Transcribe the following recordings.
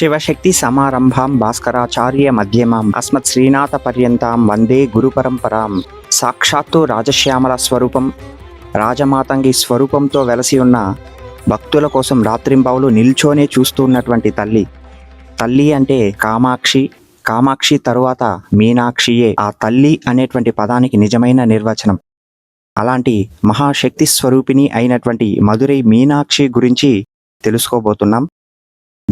శివశక్తి సమారంభాం భాస్కరాచార్య మధ్యమాం అస్మత్ శ్రీనాథ పర్యంతం వందే గురు పరంపరాం సాక్షాత్తు రాజశ్యామల స్వరూపం రాజమాతంగి స్వరూపంతో వెలసి ఉన్న భక్తుల కోసం రాత్రింబావులు నిల్చోనే చూస్తున్నటువంటి తల్లి. తల్లి అంటే కామాక్షి కామాక్షి తరువాత మీనాక్షియే ఆ తల్లి అనేటువంటి పదానికి నిజమైన నిర్వచనం. అలాంటి మహాశక్తి స్వరూపిణి అయినటువంటి మధురై మీనాక్షి గురించి తెలుసుకోబోతున్నాం.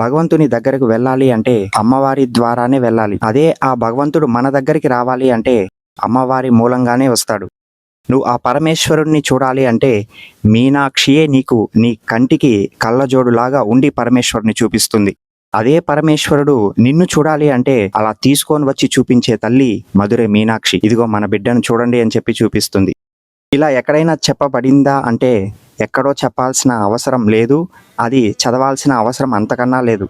భగవంతుని దగ్గరకు వెళ్ళాలి అంటే అమ్మవారి ద్వారానే వెళ్ళాలి. అదే ఆ భగవంతుడు మన దగ్గరికి రావాలి అంటే అమ్మవారి మూలంగానే వస్తాడు. నువ్వు ఆ పరమేశ్వరుణ్ణి చూడాలి అంటే మీనాక్షియే నీకు నీ కంటికి కళ్ళజోడులాగా ఉండి పరమేశ్వరుని చూపిస్తుంది. అదే పరమేశ్వరుడు నిన్ను చూడాలి అంటే అలా తీసుకొని వచ్చి చూపించే తల్లి మధురై మీనాక్షి. ఇదిగో మన బిడ్డను చూడండి అని చెప్పి చూపిస్తుంది. ఇలా ఎక్కడైనా చెప్పబడిందా అంటే ఎక్కడో చెప్పాల్సిన అవసరం లేదు. అది చదవాల్సిన అవసరం అంతకన్నా లేదు.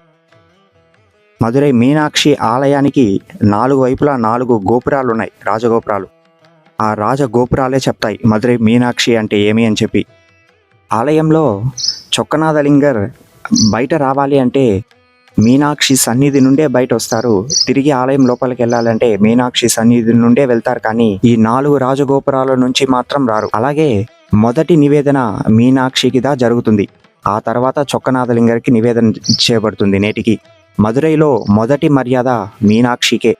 మధురై మీనాక్షి ఆలయానికి నాలుగు వైపులా నాలుగు గోపురాలు ఉన్నాయి రాజగోపురాలు. ఆ రాజగోపురాలే చెప్తాయి మధురై మీనాక్షి అంటే ఏమి అని చెప్పి. ఆలయంలో చొక్కనాథలింగర్ బయట రావాలి అంటే మీనాక్షి సన్నిధి నుండే బయట వస్తారు. తిరిగి ఆలయం లోపలికి వెళ్ళాలంటే మీనాక్షి సన్నిధి నుండే వెళ్తారు కానీ ఈ నాలుగు రాజగోపురాల నుంచి మాత్రం రారు. అలాగే మొదటి నివేదన మీనాక్షికిదా జరుగుతుంది. ఆ తర్వాత చొక్కనాథలింగర్కి నివేదన చేయబడుతుంది నేటికి. మదురైలో మొదటి మర్యాద మీనాక్షికే.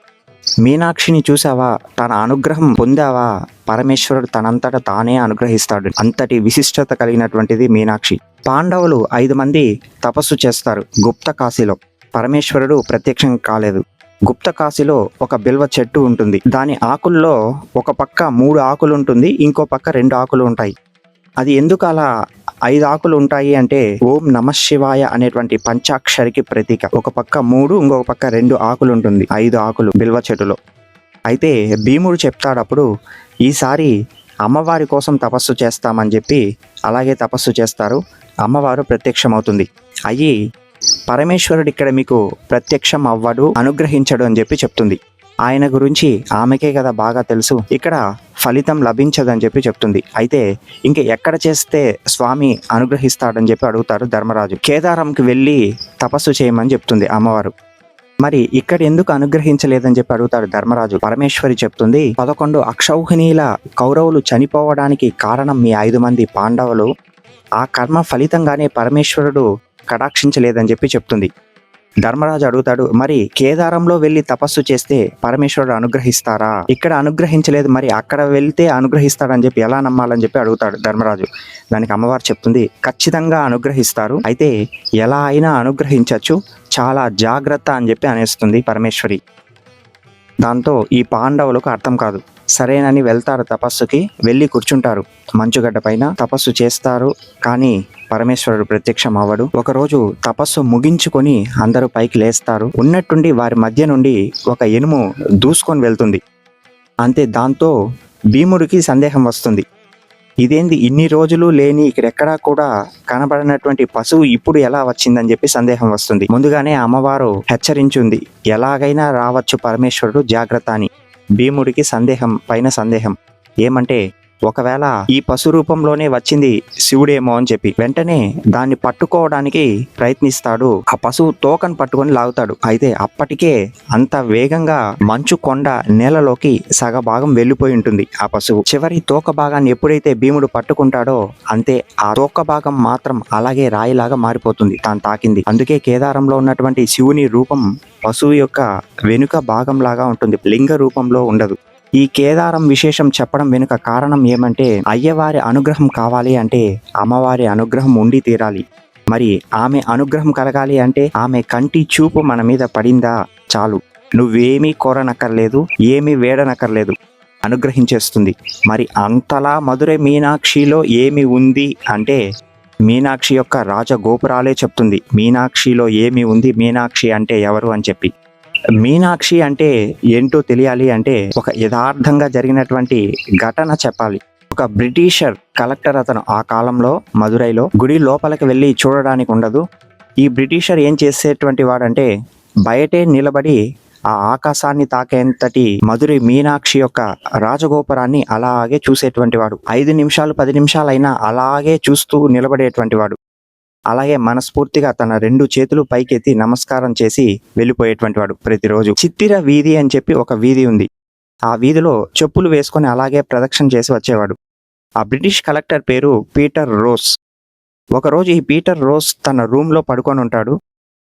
మీనాక్షిని చూసావా తన అనుగ్రహం పొందావా? పరమేశ్వరుడు తనంతట తానే అనుగ్రహిస్తాడు. అంతటి విశిష్టత కలిగినటువంటిది మీనాక్షి. పాండవులు ఐదు మంది తపస్సు చేస్తారు గుప్త కాశీలో పరమేశ్వరుడు ప్రత్యక్షం కాలేదు. గుప్త కాశీలో ఒక బిల్వ చెట్టు ఉంటుంది. దాని ఆకుల్లో ఒక పక్క మూడు ఆకులు ఉంటుంది ఇంకో పక్క రెండు ఆకులు ఉంటాయి. అది ఎందుకు అలా ఐదు ఆకులు ఉంటాయి అంటే ఓం నమ శివాయ అనేటువంటి పంచాక్షరికి ప్రతీక. ఒక పక్క మూడు ఇంకొక పక్క రెండు ఆకులు ఉంటుంది ఐదు ఆకులు బిల్వ చెట్టులో. అయితే భీముడు చెప్తాడప్పుడు ఈసారి అమ్మవారి కోసం తపస్సు చేస్తామని చెప్పి అలాగే తపస్సు చేస్తారు. అమ్మవారు ప్రత్యక్షమవుతుంది. అయ్యి పరమేశ్వరుడు ఇక్కడ మీకు ప్రత్యక్షం అవ్వడు అనుగ్రహించడు అని చెప్పి చెప్తుంది. ఆయన గురించి ఆమెకే కదా బాగా తెలుసు. ఇక్కడ ఫలితం లభించదని చెప్పి చెప్తుంది. అయితే ఇంక ఎక్కడ చేస్తే స్వామి అనుగ్రహిస్తాడని చెప్పి అడుగుతారు ధర్మరాజు. కేదారంకి వెళ్ళి తపస్సు చేయమని చెప్తుంది అమ్మవారు. మరి ఇక్కడ ఎందుకు అనుగ్రహించలేదని చెప్పి అడుగుతాడు ధర్మరాజు. పరమేశ్వరి చెప్తుంది పదకొండు అక్షౌహిణీల కౌరవులు చనిపోవడానికి కారణం మీ ఐదు మంది పాండవులు. ఆ కర్మ ఫలితంగానే పరమేశ్వరుడు కటాక్షించలేదని చెప్పి చెప్తుంది. ధర్మరాజు అడుగుతాడు మరి కేదారంలో వెళ్ళి తపస్సు చేస్తే పరమేశ్వరుడు అనుగ్రహిస్తారా? ఇక్కడ అనుగ్రహించలేదు మరి అక్కడ వెళ్తే అనుగ్రహిస్తాడని చెప్పి ఎలా నమ్మాలని చెప్పి అడుగుతాడు ధర్మరాజు. దానికి అమ్మవారు చెప్తుంది ఖచ్చితంగా అనుగ్రహిస్తారు అయితే ఎలా అయినా అనుగ్రహించవచ్చు చాలా జాగ్రత్త అని చెప్పి అనేస్తుంది పరమేశ్వరి. దాంతో ఈ పాండవులకు అర్థం కాదు. సరేనని వెళ్తారు తపస్సుకి వెళ్ళి కూర్చుంటారు. మంచుగడ్డ పైన తపస్సు చేస్తారు కానీ పరమేశ్వరుడు ప్రత్యక్షం అవ్వడు ఒకరోజు తపస్సు ముగించుకొని అందరూ పైకి లేస్తారు. ఉన్నట్టుండి వారి మధ్య నుండి ఒక ఎనుము దూసుకొని వెళ్తుంది. అంతే దాంతో భీముడికి సందేహం వస్తుంది. ఇదేంది ఇన్ని రోజులు లేని ఇక్కడెక్కడా కూడా కనబడినటువంటి పశువు ఇప్పుడు ఎలా వచ్చిందని చెప్పి సందేహం వస్తుంది. ముందుగానే అమ్మవారు హెచ్చరించింది ఎలాగైనా రావచ్చు పరమేశ్వరుడు జాగ్రత్త అని. భీముడికి సందేహం పైన సందేహం. ఏమంటే ఒకవేళ ఈ పశు రూపంలోనే వచ్చింది శివుడేమో అని చెప్పి వెంటనే దాన్ని పట్టుకోవడానికి ప్రయత్నిస్తాడు. ఆ పశువు తోకను పట్టుకొని లాగుతాడు. అయితే అప్పటికే అంత వేగంగా మంచు కొండ నేలలోకి సగ భాగం వెళ్ళిపోయి ఉంటుంది ఆ పశువు. చివరి తోక భాగాన్ని ఎప్పుడైతే భీముడు పట్టుకుంటాడో అంతే ఆ తోక భాగం మాత్రం అలాగే రాయిలాగా మారిపోతుంది తాను తాకింది. అందుకే కేదారంలో ఉన్నటువంటి శివుని రూపం పశువు యొక్క వెనుక భాగం లాగా ఉంటుంది లింగ రూపంలో ఉండదు. ఈ కేదారం విశేషం చెప్పడం వెనుక కారణం ఏమంటే అయ్యవారి అనుగ్రహం కావాలి అంటే అమ్మవారి అనుగ్రహం ఉండి తీరాలి. మరి ఆమె అనుగ్రహం కలగాలి అంటే ఆమె కంటి చూపు మన మీద పడిందా? చాలు. నువ్వేమీ కోరనక్కర్లేదు ఏమీ వేడనక్కర్లేదు. అనుగ్రహించేస్తుంది. మరి అంతలా మధురై మీనాక్షిలో ఏమి ఉంది అంటే మీనాక్షి యొక్క రాజగోపురాలే చెప్తుంది. మీనాక్షిలో ఏమి ఉంది? మీనాక్షి అంటే ఎవరు అని చెప్పి. మీనాక్షి అంటే ఏంటో తెలియాలి అంటే ఒక యథార్థంగా జరిగినటువంటి ఘటన చెప్పాలి. ఒక బ్రిటిషర్ కలెక్టర్ అతను ఆ కాలంలో మదురైలో గుడి లోపలికి వెళ్ళి చూడడానికి ఉండదు. ఈ బ్రిటిషర్ ఏం చేసేటువంటి వాడంటే బయటే నిలబడి ఆ ఆకాశాన్ని తాకేంతటి మధురి మీనాక్షి యొక్క రాజగోపురాన్ని అలాగే చూసేటువంటి వాడు. ఐదు నిమిషాలు పది నిమిషాలైనా అలాగే చూస్తూ నిలబడేటువంటి వాడు. అలాగే మనస్ఫూర్తిగా తన రెండు చేతులు పైకెత్తి నమస్కారం చేసి వెళ్ళిపోయేటువంటి వాడు ప్రతిరోజు. చిత్తిర వీధి అని చెప్పి ఒక వీధి ఉంది. ఆ వీధిలో చెప్పులు వేసుకొని అలాగే ప్రదక్షిణ చేసి వచ్చేవాడు. ఆ బ్రిటిష్ కలెక్టర్ పేరు పీటర్ రోస్. ఒకరోజు ఈ పీటర్ రోస్ తన రూమ్లో పడుకొని ఉంటాడు.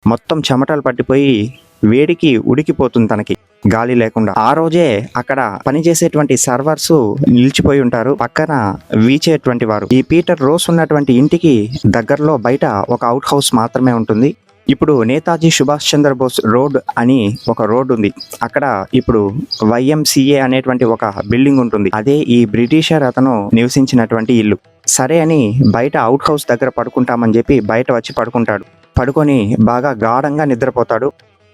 మొత్తం చెమటలు పట్టిపోయి వేడికి ఉడికిపోతుంది తనకి. గాలి లేకుండా. ఆ రోజే అక్కడ పనిచేసేటువంటి సర్వర్స్ నిలిచిపోయి ఉంటారు. పక్కన వీచేటువంటి వారు. ఈ పీటర్ రోస్ ఉన్నటువంటి ఇంటికి దగ్గరలో బయట ఒక అవుట్ హౌస్ మాత్రమే ఉంటుంది. ఇప్పుడు నేతాజీ సుభాష్ చంద్రబోస్ రోడ్ అని ఒక రోడ్ ఉంది. అక్కడ ఇప్పుడు వైఎంసిఏ అనేటువంటి ఒక బిల్డింగ్ ఉంటుంది. అదే ఈ బ్రిటిషర్ అతను నివసించినటువంటి ఇల్లు. సరే అని బయట అవుట్ హౌస్ దగ్గర పడుకుంటామని చెప్పి బయట వచ్చి పడుకుంటాడు. పడుకొని బాగా గాఢంగా నిద్రపోతాడు.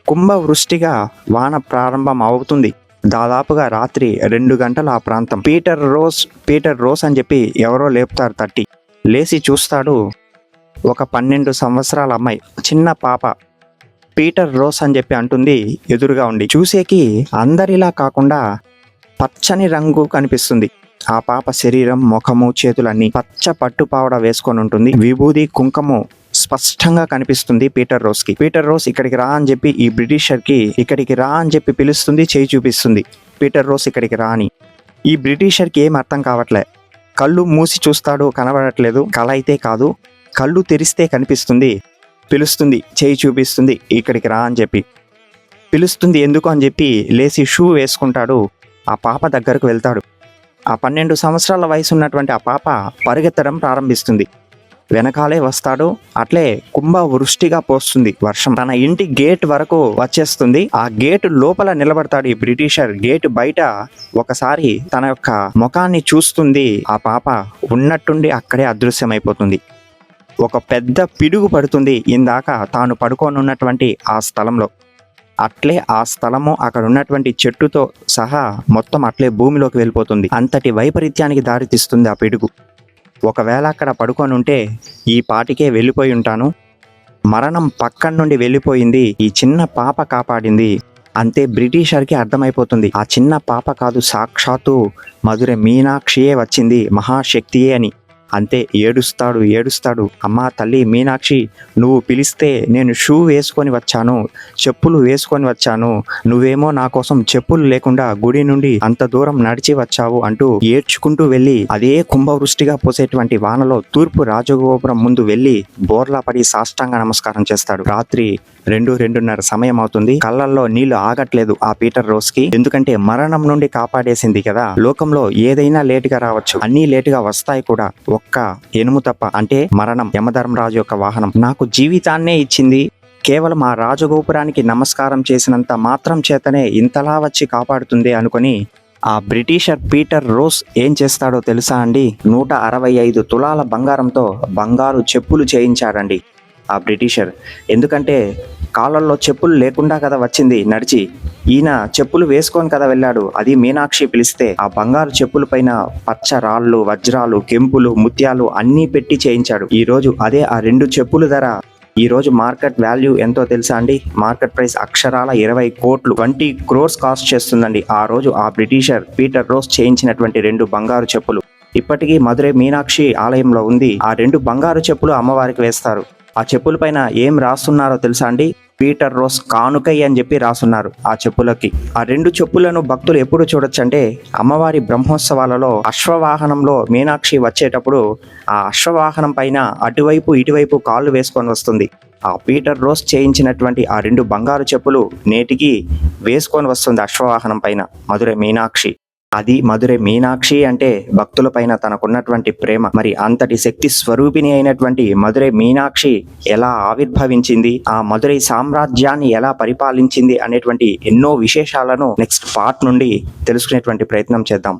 కుంభవృష్టిగా వాన ప్రారంభం అవుతుంది. దాదాపుగా రాత్రి రెండు గంటల ఆ ప్రాంతం. పీటర్ రోస్ పీటర్ రోస్ అని చెప్పి ఎవరో లేపుతారు తట్టి. లేచి చూస్తాడు ఒక పన్నెండు సంవత్సరాల అమ్మాయి. చిన్న పాప. పీటర్ రోస్ అని చెప్పి అంటుంది ఎదురుగా ఉండి. చూసేకి అందరిలా కాకుండా పచ్చని రంగు కనిపిస్తుంది. ఆ పాప శరీరం ముఖము చేతులన్నీ పచ్చ పట్టు పావడ వేసుకొని ఉంటుంది. విభూది కుంకము స్పష్టంగా కనిపిస్తుంది పీటర్ రోస్కి పీటర్ రోస్ ఇక్కడికి రా అని చెప్పి ఈ బ్రిటిషర్కి ఇక్కడికి రా అని చెప్పి పిలుస్తుంది చేయి చూపిస్తుంది. పీటర్ రోస్ ఇక్కడికి రా అని. ఈ బ్రిటిషర్కి ఏం అర్థం కావట్లే. కళ్ళు మూసి చూస్తాడు కనబడట్లేదు. కళ అయితే కాదు కళ్ళు తెరిస్తే కనిపిస్తుంది. పిలుస్తుంది చేయి చూపిస్తుంది ఇక్కడికి రా అని చెప్పి. పిలుస్తుంది ఎందుకు అని చెప్పి లేచి షూ వేసుకుంటాడు. ఆ పాప దగ్గరకు వెళ్తాడు. ఆ పన్నెండు సంవత్సరాల వయసు ఉన్నటువంటి ఆ పాప పరిగెత్తడం ప్రారంభిస్తుంది. వెనకాలే వస్తాడు. అట్లే కుంభ వృష్టిగా పోస్తుంది వర్షం. తన ఇంటి గేట్ వరకు వచ్చేస్తుంది. ఆ గేట్ లోపల నిలబడతాడు ఈ బ్రిటిషర్. గేట్ బయట ఒకసారి తన యొక్క ముఖాన్ని చూస్తుంది. ఆ పాప ఉన్నట్టుండి అక్కడే అదృశ్యమైపోతుంది. ఒక పెద్ద పిడుగు పడుతుంది. ఇందాక తాను పడుకోనున్నటువంటి ఆ స్థలంలో. అట్లే ఆ స్థలము అక్కడ ఉన్నటువంటి చెట్టుతో సహా మొత్తం అట్లే భూమిలోకి వెళ్ళిపోతుంది. అంతటి వైపరీత్యానికి దారితీస్తుంది ఆ పిడుగు. ఒకవేళ అక్కడ పడుకొని ఉంటే ఈ పాటికే వెళ్ళిపోయి ఉంటాను. మరణం పక్కన నుండి వెళ్ళిపోయింది. ఈ చిన్న పాప కాపాడింది. అంతే బ్రిటిషర్కి అర్థమైపోతుంది. ఆ చిన్న పాప కాదు సాక్షాత్తు మధుర మీనాక్షియే వచ్చింది మహాశక్తియే అని. అంతే ఏడుస్తాడు ఏడుస్తాడు. అమ్మా తల్లి మీనాక్షి నువ్వు పిలిస్తే నేను షూ వేసుకొని వచ్చాను చెప్పులు వేసుకొని వచ్చాను. నువ్వేమో నా కోసం చెప్పులు లేకుండా గుడి నుండి అంత దూరం నడిచి వచ్చావు అంటూ ఏడ్చుకుంటూ వెళ్ళి అదే కుంభవృష్టిగా పోసేటువంటి వానలో తూర్పు రాజగోపురం ముందు వెళ్ళి బోర్లా పడి సాష్టాంగ నమస్కారం చేస్తాడు. రాత్రి రెండు రెండున్నర సమయం అవుతుంది. కళ్ళల్లో నీళ్ళు ఆగట్లేదు ఆ పీటర్ రోస్కి ఎందుకంటే మరణం నుండి కాపాడేసింది కదా. లోకంలో ఏదైనా లేటుగా రావచ్చు. అన్ని లేటుగా వస్తాయి కూడా. యొక్క ఎనుము తప్ప అంటే మరణం యమధర్మరాజు యొక్క వాహనం నాకు జీవితాన్నే ఇచ్చింది. కేవలం ఆ రాజగోపురానికి నమస్కారం చేసినంత మాత్రం చేతనే ఇంతలా వచ్చి కాపాడుతుంది అనుకొని ఆ బ్రిటిషర్ పీటర్ రోస్ ఏం చేస్తాడో తెలుసా అండి? నూట అరవై ఐదు తులాల బంగారంతో బంగారు చెప్పులు చేయించాడండి ఆ బ్రిటిషర్. ఎందుకంటే కాళ్ళల్లో చెప్పులు లేకుండా కదా వచ్చింది నడిచి. ఈయన చెప్పులు వేసుకొని కదా వెళ్ళాడు. అది మీనాక్షి పిలిస్తే ఆ బంగారు చెప్పుల పైన పచ్చ రాళ్ళు వజ్రాలు కెంపులు ముత్యాలు అన్నీ పెట్టి చేయించాడు. ఈ రోజు అదే ఆ రెండు చెప్పుల ధర. ఈ రోజు మార్కెట్ వాల్యూ ఎంతో తెలుసా అండి? మార్కెట్ ప్రైస్ అక్షరాల ఇరవై కోట్లు. ట్వంటీ క్రోర్స్ కాస్ట్ చేస్తుందండి. ఆ రోజు ఆ బ్రిటిషర్ పీటర్ రోస్ చేయించినటువంటి రెండు బంగారు చెప్పులు. ఇప్పటికీ మధురై మీనాక్షి ఆలయంలో ఉంది. ఆ రెండు బంగారు చెప్పులు అమ్మవారికి వేస్తారు. ఆ చెప్పుల పైన ఏం రాస్తున్నారో తెలుసా అండి? పీటర్ రోస్ కానుకై అని చెప్పి రాసున్నారు ఆ చెప్పులకి. ఆ రెండు చెప్పులను భక్తులు ఎప్పుడు చూడొచ్చు అంటే అమ్మవారి బ్రహ్మోత్సవాలలో అశ్వవాహనంలో మీనాక్షి వచ్చేటప్పుడు ఆ అశ్వవాహనం పైన అటువైపు ఇటువైపు కాళ్ళు వేసుకొని వస్తుంది. ఆ పీటర్ రోస్ చేయించినటువంటి ఆ రెండు బంగారు చెప్పులు నేటికి వేసుకొని వస్తుంది అశ్వవాహనం పైన మధురై మీనాక్షి. అది మధురై మీనాక్షి అంటే భక్తులపైన తనకున్నటువంటి ప్రేమ. మరి అంతటి శక్తి స్వరూపిణి అయినటువంటి మధురై మీనాక్షి ఎలా ఆవిర్భవించింది? ఆ మధురై సామ్రాజ్యాన్ని ఎలా పరిపాలించింది? అనేటువంటి ఎన్నో విశేషాలను నెక్స్ట్ పార్ట్ నుండి తెలుసుకునేటువంటి ప్రయత్నం చేద్దాం.